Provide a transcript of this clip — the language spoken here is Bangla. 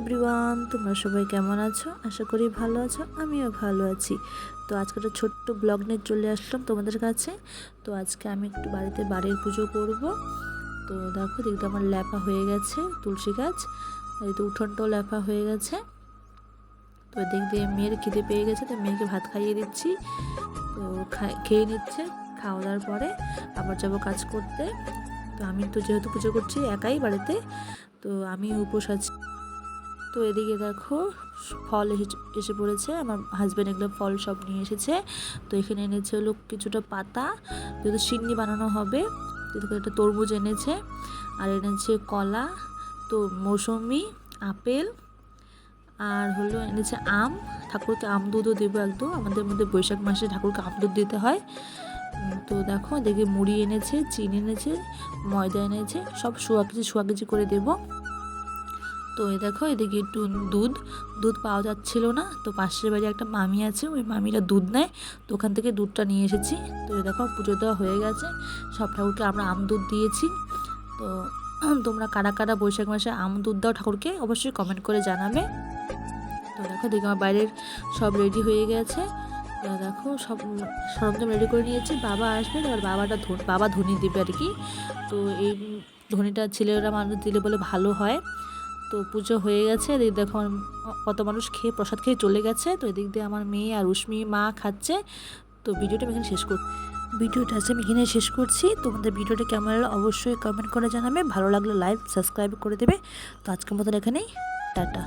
এভরিওয়ান তোমরা সবাই কেমন আছো? আশা করি ভালো আছো, আমিও ভালো আছি। তো আজকে একটা ছোট্ট ব্লগ নিয়ে চলে আসলাম তোমাদের কাছে। তো আজকে আমি একটু বাড়িতে বাড়ির পুজো করব। তো দেখো দিকটা আমার ল্যাপা হয়ে গেছে, তুলসী গাছ। এই তো উঠোনটাও ল্যাপা হয়ে গেছে। তো দিয়ে মেয়ের খিদে পেয়ে গেছে, তো মেয়েকে ভাত খাইয়ে দিচ্ছি। তো খেয়ে নিচ্ছে, খাওয়া দাওয়ার পরে আবার যাব কাজ করতে। তো আমি তো যেহেতু পুজো করছি একাই বাড়িতে, তো আমি উপোস আছি। তো এদিকে দেখো, ফল এসে পড়েছে। আমার হাজব্যান্ড এগুলো ফল সব নিয়ে এসেছে। তো এখানে এনেছে হলো কিছুটা পাতা, যেহেতু সিন্নি বানানো হবে একটা তরমুজ এনেছে। আর এনেছে কলা, তো মৌসুমি, আপেল, আর হলো এনেছে আম। ঠাকুরকে আম দুধও দেবো একদম। আমাদের মধ্যে বৈশাখ মাসে ঠাকুরকে আম দুধ দিতে হয়। তো দেখো দেখে মুড়ি এনেছে, চিনি এনেছে, ময়দা এনেছে, সব শোয়া কেজি শোয়া কেজি করে দেবো। তো এই দেখো, এদিকে একটু দুধ দুধ পাওয়া যাচ্ছিল না। তো পাশের বাড়ি একটা মামি আছে, ওই মামিরা দুধ নেয়। তো ওখান থেকে দুধটা নিয়ে এসেছি। তো এই দেখো, পুজো দেওয়া হয়ে গেছে। সব ঠাকুরকে আমরা আম দুধ দিয়েছি। তো তোমরা কারা কারা বৈশাখ মাসে আম দুধ দাও ঠাকুরকে, অবশ্যই কমেন্ট করে জানাবে। তো দেখো দেখি আমার বাইরের সব রেডি হয়ে গেছে। দেখো, সব সরঞ্জাম রেডি করে নিয়েছি। বাবা আসবে, এবার বাবাটা বাবা ধনি দেবে আর কি। তো এই ধনিটা ছেলেরা মানুষ দিলে বলে ভালো হয়। তো পুজো হয়ে গেছে, এদিক দেখো কত মানুষ খেয়ে, প্রসাদ খেয়ে চলে গেছে, তো এদিক দিয়ে আমার মেয়ে আর উষ্মি মা খাচ্ছে। তো ভিডিওটা আমি এখানে শেষ করছি ভিডিওটা আছে আমি এখানে শেষ করছি। তোমাদের ভিডিওটা কেমন লাগল অবশ্যই কমেন্ট করে জানাবে। ভালো লাগলে লাইক সাবস্ক্রাইব করে দেবে। তো আজকের মতন এখানেই, টাটা।